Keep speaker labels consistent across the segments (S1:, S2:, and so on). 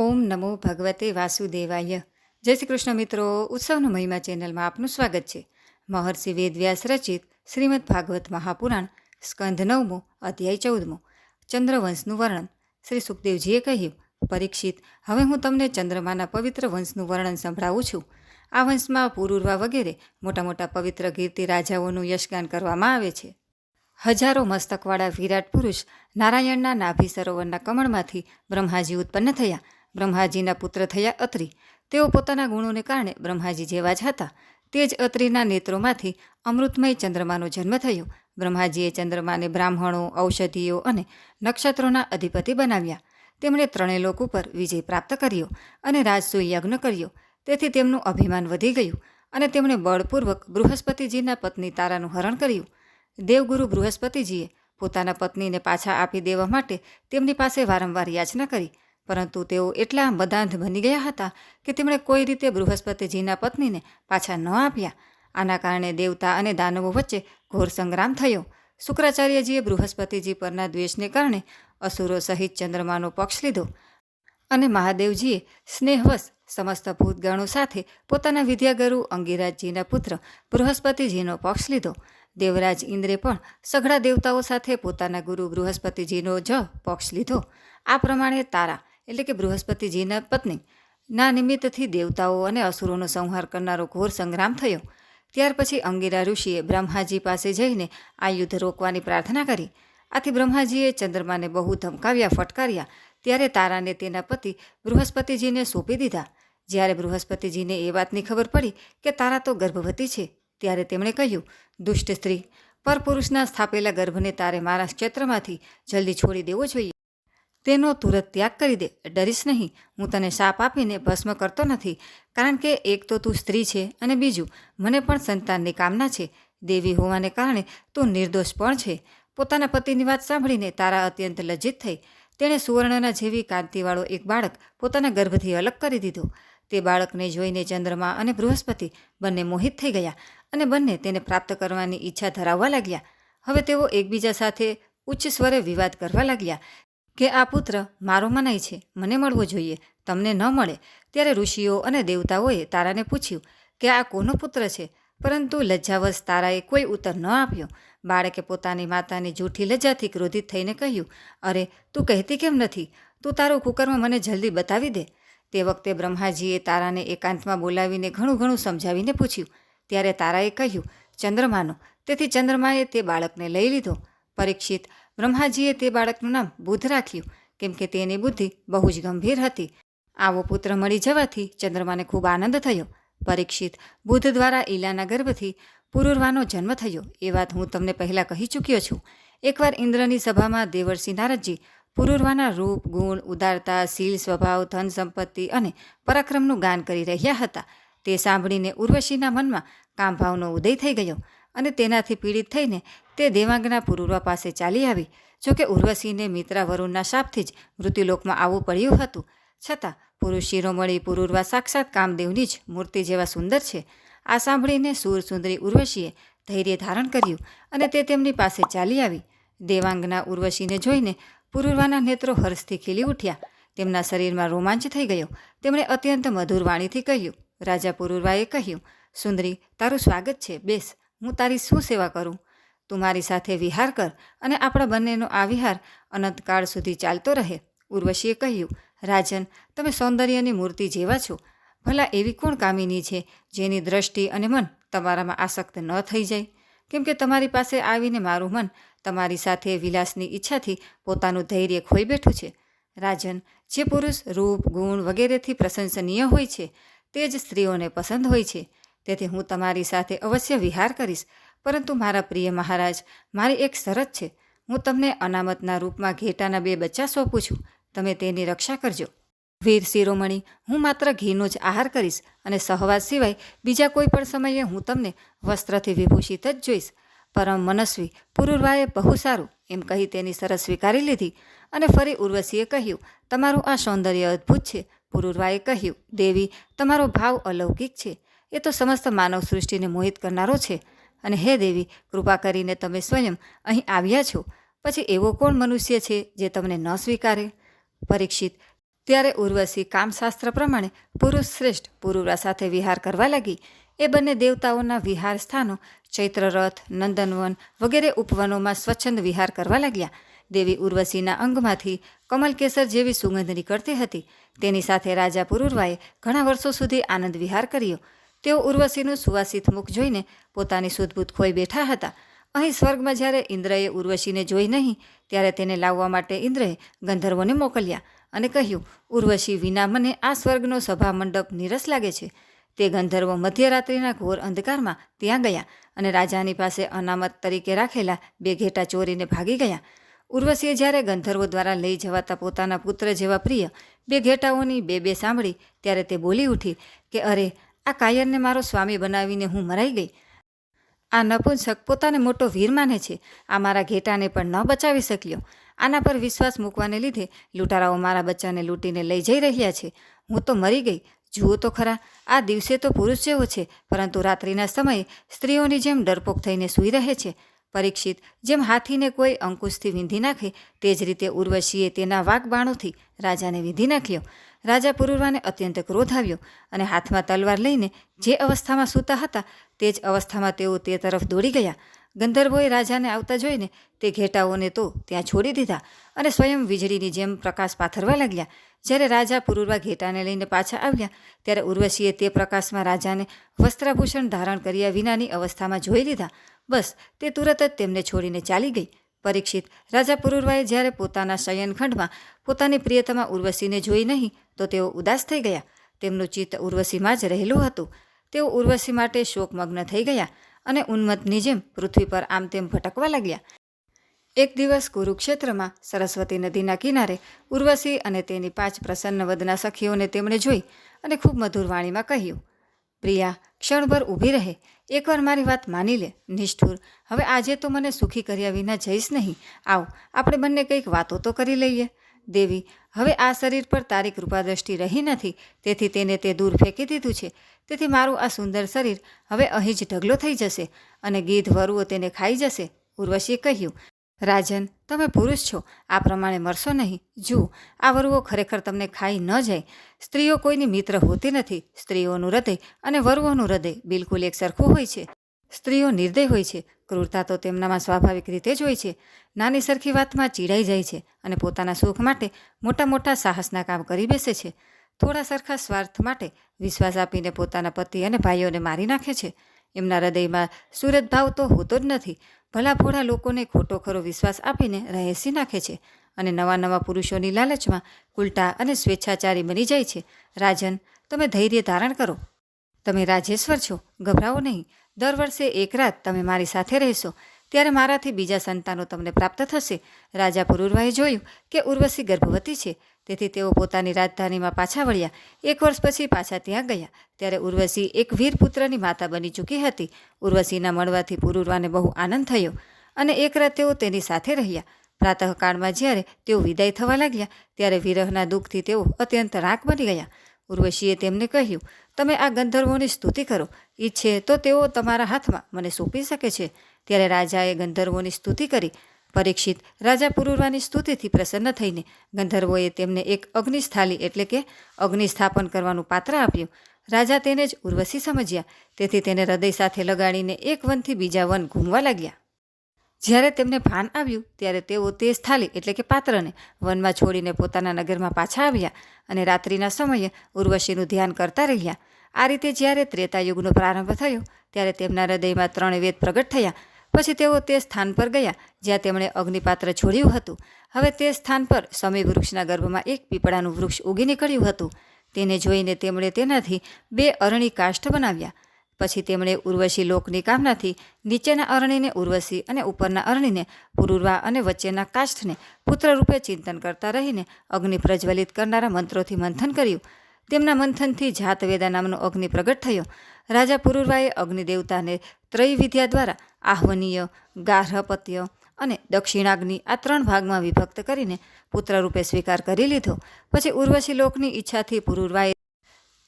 S1: ઓમ નમો ભગવતે વાસુદેવાય. જય શ્રી કૃષ્ણ મિત્રો, ઉત્સવનો મહિમા ચેનલમાં આપનું સ્વાગત છે. મહર્ષિ વેદવ્યાસ રચિત શ્રીમદ ભાગવત મહાપુરાણ સ્કંધ નવમો, અધ્યાય ચૌદમો. ચંદ્રવંશનું વર્ણન. શ્રી સુખદેવજીએ કહ્યું, પરીક્ષિત, હવે હું તમને ચંદ્રમાના પવિત્ર વંશનું વર્ણન સંભળાવું છું. આ વંશમાં પુરુર્વા વગેરે મોટા મોટા પવિત્ર કીર્તિ રાજાઓનું યશગાન કરવામાં આવે છે. હજારો મસ્તકવાળા વિરાટ પુરુષ નારાયણના નાભી સરોવરના કમળમાંથી બ્રહ્માજી ઉત્પન્ન થયા. બ્રહ્માજીના પુત્ર થયા અત્રિ. તેઓ પોતાના ગુણોને કારણે બ્રહ્માજી જેવા જ હતા. તે જ અત્રિના નેત્રોમાંથી અમૃતમય ચંદ્રમાનો જન્મ થયો. બ્રહ્માજીએ ચંદ્રમાને બ્રાહ્મણો, ઔષધિઓ અને નક્ષત્રોના અધિપતિ બનાવ્યા. તેમણે ત્રણેય લોક ઉપર વિજય પ્રાપ્ત કર્યો અને રાજસૂય યજ્ઞ કર્યો. તેથી તેમનું અભિમાન વધી ગયું અને તેમણે બળપૂર્વક બૃહસ્પતિજીના પત્ની તારાનું હરણ કર્યું. દેવગુરુ બૃહસ્પતિજીએ પોતાના પત્નીને પાછા આપી દેવા માટે તેમની પાસે વારંવાર યાચના કરી. પરંતુ તેઓ એટલા બદાંધ બની ગયા હતા કે તેમણે કોઈ રીતે બૃહસ્પતિજીના પત્નીને પાછા ન આપ્યા. આના કારણે દેવતા અને દાનવો વચ્ચે ઘોર સંગ્રામ થયો. શુક્રાચાર્યજીએ બૃહસ્પતિજી પરના દ્વેષને કારણે અસુરો સહિત ચંદ્રમાનો પક્ષ લીધો અને મહાદેવજીએ સ્નેહવશ સમસ્ત ભૂતગણો સાથે પોતાના વિદ્યાગુરુ અંગિરાજજીના પુત્ર બૃહસ્પતિજીનો પક્ષ લીધો. દેવરાજ ઇન્દ્રે પણ સઘળા દેવતાઓ સાથે પોતાના ગુરુ બૃહસ્પતિજીનો જ પક્ષ લીધો. આ પ્રમાણે તારા એટલે કે બૃહસ્પતિજીના પત્ની. ના નિમિત્તથી દેવતાઓ અને અસુરોનો સંહાર કરનારો ઘોર સંગ્રામ થયો. ત્યાર પછી અંગિરા ઋષિએ બ્રહ્માજી પાસે જઈને આ યુદ્ધ રોકવાની પ્રાર્થના કરી. આથી બ્રહ્માજીએ ચંદ્રમાને બહુ ધમકાવ્યા, ફટકાર્યા. ત્યારે તારાને તેના પતિ બૃહસ્પતિજીને સોંપી દીધા. જ્યારે બૃહસ્પતિજીને એ વાતની ખબર પડી કે તારા તો ગર્ભવતી છે, ત્યારે તેમણે કહ્યું, દુષ્ટ સ્ત્રી, પરપુરુષના સ્થાપેલા ગર્ભને તારે મારા ક્ષેત્રમાંથી જલ્દી છોડી દેવો જોઈએ. તેનો તુરત ત્યાગ કરી દે. ડરીશ નહીં. હું તને શાપ આપીને ભસ્મ કરતો નથી. કારણ કે એક તો તું સ્ત્રી છે અને બીજું મને પણ સંતાનની કામના છે. દેવી હોવાને કારણે તું નિર્દોષ પણ છે. પોતાના પતિની વાત સાંભળીને તારા અત્યંત લજ્જિત થઈ. તેણે સુવર્ણના જેવી કાંતિવાળો એક બાળક પોતાના ગર્ભથી અલગ કરી દીધો. તે બાળકને જોઈને ચંદ્રમા અને બૃહસ્પતિ બંને મોહિત થઈ ગયા અને બંને તેને પ્રાપ્ત કરવાની ઈચ્છા ધરાવવા લાગ્યા. હવે તેઓ એકબીજા સાથે ઉચ્ચ સ્વરે વિવાદ કરવા લાગ્યા. કે આ પુત્ર મારો મનાય છે, મને મળવો જોઈએ, તમને ન મળે. ત્યારે ઋષિઓ અને દેવતાઓએ તારાને પૂછ્યું કે આ કોનો પુત્ર છે? પરંતુ લજ્જાવશ તારાએ કોઈ ઉત્તર ન આપ્યો. બાળકે પોતાની માતાની જૂઠી લજ્જાથી ક્રોધિત થઈને કહ્યું, અરે, તું કહેતી કેમ નથી? તું તારું કુકર્મ મને જલ્દી બતાવી દે. તે વખતે બ્રહ્માજીએ તારાને એકાંતમાં બોલાવીને ઘણું ઘણું સમજાવીને પૂછ્યું. ત્યારે તારાએ કહ્યું ચંદ્રમાનો તેથી ચંદ્રમાએ તે બાળકને લઈ લીધો. પરીક્ષિત બ્રહ્માજીએ તે બાળકનું નામ બુધ રાખ્યું, કેમ કે તેની બુદ્ધિ બહુ જ ગંભીર હતી. આવો પુત્ર મળી જવાથી ચંદ્રમાને ખૂબ આનંદ થયો. પરીક્ષિત બુધ દ્વારા ઈલાના ગર્ભથી પુરુર્વાનો જન્મ થયો. એ વાત હું તમને પહેલાં કહી ચૂક્યો છું. એકવાર ઇન્દ્રની સભામાં દેવર્ષિ નારદજી પુરુર્વાના રૂપ, ગુણ, ઉદારતા, શીલ, સ્વભાવ, ધન સંપત્તિ અને પરાક્રમનું ગાન કરી રહ્યા હતા. તે સાંભળીને ઉર્વશીના મનમાં કામભાવનો ઉદય થઈ ગયો. અને તેનાથી પીડિત થઈને તે દેવાંગના પુરુર્વા પાસે ચાલી આવી. જોકે ઉર્વશીને મિત્રા વરુણના શાપથી જ મૃત્યુલોકમાં આવવું પડ્યું હતું. છતાં પુરુષ શિરોમણી પુરુર્વા સાક્ષાત કામદેવની જ મૂર્તિ જેવા સુંદર છે. આ સાંભળીને સૂર સુંદરી ઉર્વશીએ ધૈર્ય ધારણ કર્યું અને તે તેમની પાસે ચાલી આવી. દેવાંગના ઉર્વશીને જોઈને પુરુર્વાના નેત્રો હર્ષથી ખીલી ઉઠ્યા. તેમના શરીરમાં રોમાંચ થઈ ગયો. તેમણે અત્યંત મધુર વાણીથી કહ્યું, રાજા પુરુર્વાએ કહ્યું, સુંદરી, તારું સ્વાગત છે, બેસ. હું તારી શું સેવા કરું? તું મારી સાથે વિહાર કર અને આપણા બંનેનો આ વિહાર અનંતકાળ સુધી ચાલતો રહે, ઉર્વશીએ કહ્યું. રાજન, તમે સૌંદર્યની મૂર્તિ જેવા છો. ભલા એવી કોણ કામિની છે જેની દ્રષ્ટિ અને મન તમારામાં આસક્ત ન થઈ જાય? કેમ કે તમારી પાસે આવીને મારું મન તમારી સાથે વિલાસની ઈચ્છાથી પોતાનું ધૈર્ય ખોઈ બેઠું છે. રાજન, જે પુરુષ રૂપ, ગુણ વગેરેથી પ્રશંસનીય હોય છે, તે જ સ્ત્રીઓને પસંદ હોય છે. તેથી હું તમારી સાથે અવશ્ય વિહાર કરીશ. પરંતુ મારા પ્રિય મહારાજ, મારી એક શરત છે. હું તમને અનામતના રૂપમાં ઘેટાના બે બચ્ચા સોંપું છું. તમે તેની રક્ષા કરજો. વીર શિરોમણી, હું માત્ર ઘીનો જ આહાર કરીશ અને સહવાસ સિવાય બીજા કોઈ પણ સમયે હું તમને વસ્ત્રથી વિભૂષિત જ જોઈશ. પરમ મનસ્વી, પુરુર્વાએ બહુ સારું એમ કહી તેની સરસ સ્વીકારી લીધી અને ફરી ઉર્વશીએ કહ્યું, તમારું આ સૌંદર્ય અદ્ભુત છે. પુરુર્વાએ કહ્યું, દેવી, તમારો ભાવ અલૌકિક છે. એ તો સમસ્ત માનવ સૃષ્ટિને મોહિત કરનારો છે. અને હે દેવી, કૃપા કરીને તમે સ્વયં અહીં આવ્યા છો. પછી એવો કોણ મનુષ્ય છે જે તમને ન સ્વીકારે? પરીક્ષિત, ત્યારે ઉર્વશી કામશાસ્ત્ર પ્રમાણે પુરુષ શ્રેષ્ઠ પુરુરા સાથે વિહાર કરવા લાગી. એ બંને દેવતાઓના વિહાર સ્થાનો ચૈત્રરથ નંદનવન વગેરે ઉપવનોમાં સ્વચ્છંદ વિહાર કરવા લાગ્યા. દેવી ઉર્વશીના અંગમાંથી કમલકેસર જેવી સુગંધ નીકળતી હતી. તેની સાથે રાજા પુરુરવાએ ઘણા વર્ષો સુધી આનંદ વિહાર કર્યો. તેઓ ઉર્વશીનું સુવાસિત મુખ જોઈને પોતાની સુદબુદ ખોઈ બેઠા હતા. અહીં સ્વર્ગમાં જ્યારે ઇન્દ્રએ ઉર્વશીને જોઈ નહીં, ત્યારે તેને લાવવા માટે ઇન્દ્રએ ગંધર્વોને મોકલ્યા અને કહ્યું, ઉર્વશી વિના મને આ સ્વર્ગનો સભા મંડપ નીરસ લાગે છે. તે ગંધર્વો મધ્યરાત્રિના ઘોર અંધકારમાં ત્યાં ગયા અને રાજાની પાસે અનામત તરીકે રાખેલા બે ઘેટા ચોરીને ભાગી ગયા. ઉર્વશીએ જ્યારે ગંધર્વો દ્વારા લઈ જવાતા પોતાના પુત્ર જેવા પ્રિય બે ઘેટાઓની બે બે સાંભળી, ત્યારે તે બોલી ઉઠી કે, અરે આ કાયરને મારો સ્વામી બનાવીને હું મરાઈ ગઈ. આ નપુંસક પોતાને મોટો વીર માને છે. આ મારા ઘેટાને પણ ન બચાવી શક્યો. આના પર વિશ્વાસ મૂકવાને લીધે લૂંટારાઓ મારા બચ્ચાને લૂંટીને લઈ જઈ રહ્યા છે. હું તો મરી ગઈ. જુઓ તો ખરા, આ દિવસે તો પુરુષ જેવો છે, પરંતુ રાત્રિના સમયે સ્ત્રીઓની જેમ ડરપોક થઈને સૂઈ રહે છે. પરીક્ષિત. જેમ હાથીને કોઈ અંકુશથી વીંધી નાખે, તે જ રીતે ઉર્વશીએ તેના વાકબાણોથી રાજાને વીંધી નાખ્યો. રાજા પુરુરવાને અત્યંત ક્રોધ આવ્યો અને હાથમાં તલવાર લઈને જે અવસ્થામાં સૂતા હતા, તે જ અવસ્થામાં તેઓ તે તરફ દોડી ગયા. ગંધર્વોએ રાજાને આવતા જોઈને તે ઘેટાઓને તો ત્યાં છોડી દીધા અને સ્વયં વીજળીની જેમ પ્રકાશ પાથરવા લાગ્યા. જ્યારે રાજા પુરુરવા ઘેટાને લઈને પાછા આવ્યા, ત્યારે ઉર્વશીએ તે પ્રકાશમાં રાજાને વસ્ત્રાભૂષણ ધારણ કર્યા વિનાની અવસ્થામાં જોઈ લીધા. બસ, તે તુરત જ તેમને છોડીને ચાલી ગઈ. પરીક્ષિત, રાજા પુરુરવાએ જ્યારે પોતાના શયનખંડમાં પોતાની પ્રિયતમા ઉર્વશીને જોઈ નહીં, તો તેઓ ઉદાસ થઈ ગયા. તેમનું ચિત્ત ઉર્વશીમાં જ રહેલું હતું. તેઓ ઉર્વશી માટે શોકમગ્ન થઈ ગયા. અને ઉન્મત્તની જેમ પૃથ્વી પર આમ તેમ ભટકવા લાગ્યા. એક દિવસ કુરુક્ષેત્રમાં સરસ્વતી નદીના કિનારે ઉર્વશી અને તેની પાંચ પ્રસન્ન વદના સખીઓને તેમણે જોઈ અને ખૂબ મધુર વાણીમાં કહ્યું, પ્રિયા, ક્ષણભર ઊભી રહે. એકવાર મારી વાત માની લે. નિષ્ઠુર. હવે આજે તો મને સુખી કર્યા વિના જઈશ નહીં. આવ, આપણે બંને કંઈક વાતો તો કરી લઈએ. દેવી, હવે આ શરીર પર તારી કૃપા દ્રષ્ટિ રહી નથી, તેથી તેને તે દૂર ફેંકી દીધું છે. તેથી મારું આ સુંદર શરીર હવે અહીં જ ઢગલો થઈ જશે અને ગીધ વરુઓ તેને ખાઈ જશે ઉર્વશીએ કહ્યું. રાજન, તમે પુરુષ છો, આ પ્રમાણે મરશો નહીં. જુઓ, આ વરુઓ ખરેખર તમને ખાઈ ન જાય. સ્ત્રીઓ કોઈની મિત્ર હોતી નથી. સ્ત્રીઓનું હૃદય અને વરુઓનું હૃદય બિલકુલ એક સરખું હોય છે. સ્ત્રીઓ નિર્દય હોય છે. ક્રૂરતા તો તેમનામાં સ્વાભાવિક રીતે જ હોય છે. નાની સરખી વાતમાં ચીડાઈ જાય છે અને પોતાના સુખ માટે મોટા મોટા સાહસના કામ કરી બેસે છે. થોડા સરખા સ્વાર્થ માટે વિશ્વાસ આપીને પોતાના પતિ અને ભાઈઓને મારી નાખે છે. એમના હૃદયમાં સુરત ભાવ તો હોતો જ નથી. ભલા ભોળા લોકોને ખોટો ખરો વિશ્વાસ આપીને રહેસી નાખે છે અને નવા નવા પુરુષોની લાલચમાં ઉલટા અને સ્વેચ્છાચારી બની જાય છે. રાજન, તમે ધૈર્ય ધારણ કરો. તમે રાજેશ્વર છો, ગભરાવો નહીં. દર વર્ષે એક રાત તમે મારી સાથે રહેશો. ત્યારે મારાથી બીજા સંતાનો તમને પ્રાપ્ત થશે. રાજા પુરુર્વાએ જોયું કે ઉર્વશી ગર્ભવતી છે. તેથી તેઓ પોતાની રાજધાનીમાં પાછા વળ્યા. એક વર્ષ પછી પાછા ત્યાં ગયા. ત્યારે ઉર્વશી એક વીર પુત્રની માતા બની ચૂકી હતી. ઉર્વશીના મળવાથી પુરુર્વાને બહુ આનંદ થયો અને એક રાત તેઓ તેની સાથે રહ્યા. પ્રાતઃકાળમાં જ્યારે તેઓ વિદાય થવા લાગ્યા, ત્યારે વિરહના દુઃખથી તેઓ અત્યંત રાખ બની ગયા. ઉર્વશીએ તેમને કહ્યું, તમે આ ગંધર્વોની સ્તુતિ કરો. ઈચ્છે તો તેઓ તમારા હાથમાં મને સોંપી શકે છે. ત્યારે રાજાએ ગંધર્વોની સ્તુતિ કરી. પરીક્ષિત રાજા પુરુરવાની સ્તુતિથી પ્રસન્ન થઈને ગંધર્વોએ તેમને એક અગ્નિસ્થાલી એટલે કે અગ્નિસ્થાપન કરવાનું પાત્ર આપ્યું. રાજા તેને જ ઉર્વશી સમજ્યા. તેથી તેને હૃદય સાથે લગાડીને એક વનથી બીજા વન ઘૂમવા લાગ્યા. જ્યારે તેમને ભાન આવ્યું, ત્યારે તેઓ તે સ્થાલી એટલે કે પાત્રને વનમાં છોડીને પોતાના નગરમાં પાછા આવ્યા અને રાત્રિના સમયે ઉર્વશીનું ધ્યાન કરતા રહ્યા. આ રીતે જ્યારે ત્રેતાયુગનો પ્રારંભ થયો, ત્યારે તેમના હૃદયમાં ત્રણ વેદ પ્રગટ થયા. પછી તેઓ તે સ્થાન પર ગયા, જ્યાં તેમણે અગ્નિપાત્ર છોડ્યું હતું. હવે તે સ્થાન પર સમી વૃક્ષના ગર્ભમાં એક પીપળાનું વૃક્ષ ઉગી નીકળ્યું હતું. તેને જોઈને તેમણે તેનાથી બે અરણી કાષ્ઠ બનાવ્યા. પછી તેમણે ઉર્વશી લોકની કામનાથી નીચેના અરણીને ઉર્વશી અને ઉપરના અરણીને પુરુરવા અને વચ્ચેના કાષ્ઠને પુત્રરૂપે ચિંતન કરતા રહીને અગ્નિ પ્રજ્વલિત કરનારા મંત્રોથી મંથન કર્યું. તેમના મંથનથી જાતવેદા નામનો અગ્નિ પ્રગટ થયો. રાજા પુરુરવાએ અગ્નિદેવતાને ત્રયવિદ્યા દ્વારા આહ્વનીય, ગાર્હપત્ય અને દક્ષિણાગ્નિ આ ત્રણ ભાગમાં વિભક્ત કરીને પુત્રરૂપે સ્વીકાર કરી લીધો. પછી ઉર્વશી લોકની ઈચ્છાથી પુરુરવાએ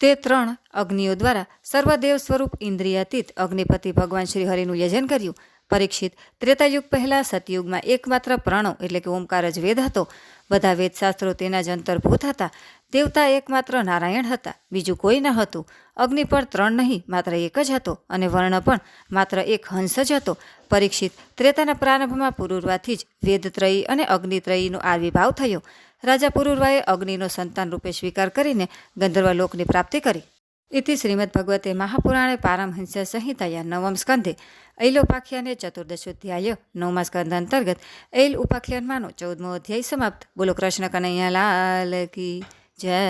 S1: તે ત્રણ અગ્નિઓ દ્વારા સર્વદેવ સ્વરૂપ ઇન્દ્રિયાતીત અગ્નિપતિ ભગવાન શ્રી હરિનું યજન કર્યું. પરીક્ષિત. ત્રેતાયુગ પહેલાં સતયુગમાં એકમાત્ર પ્રણવ એટલે કે ઓમકાર જ વેદ હતો. બધા વેદશાસ્ત્રો તેના જ અંતર્ભૂત હતા. દેવતા એકમાત્ર નારાયણ હતા. બીજું કોઈ ન હતું. અગ્નિ પણ ત્રણ નહીં, માત્ર એક જ હતો અને વર્ણ પણ માત્ર એક હંસ જ હતો. પરીક્ષિત ત્રેતાના પ્રારંભમાં પુરુર્વાથી જ વેદત્રયી અને અગ્નિત્રયીનો આવિર્ભાવ થયો. રાજા પુરુર્વાએ અગ્નિનો સંતાન રૂપે સ્વીકાર કરીને ગંધર્વ લોકની પ્રાપ્તિ કરી. ઇતિ શ્રીમદ ભગવતે મહાપુરાણે પારમહંસ સંહિતાયા નવમ સ્કંધે ઐલોપાખ્યાને ચતુર્દશોધ્યાય નવમા સ્કંધ અંતર્ગત ઐલ ઉપાખ્યાનમાંનો ચૌદમો અધ્યાય સમાપ્ત બોલો કૃષ્ણ કનૈયા લાલ કી જય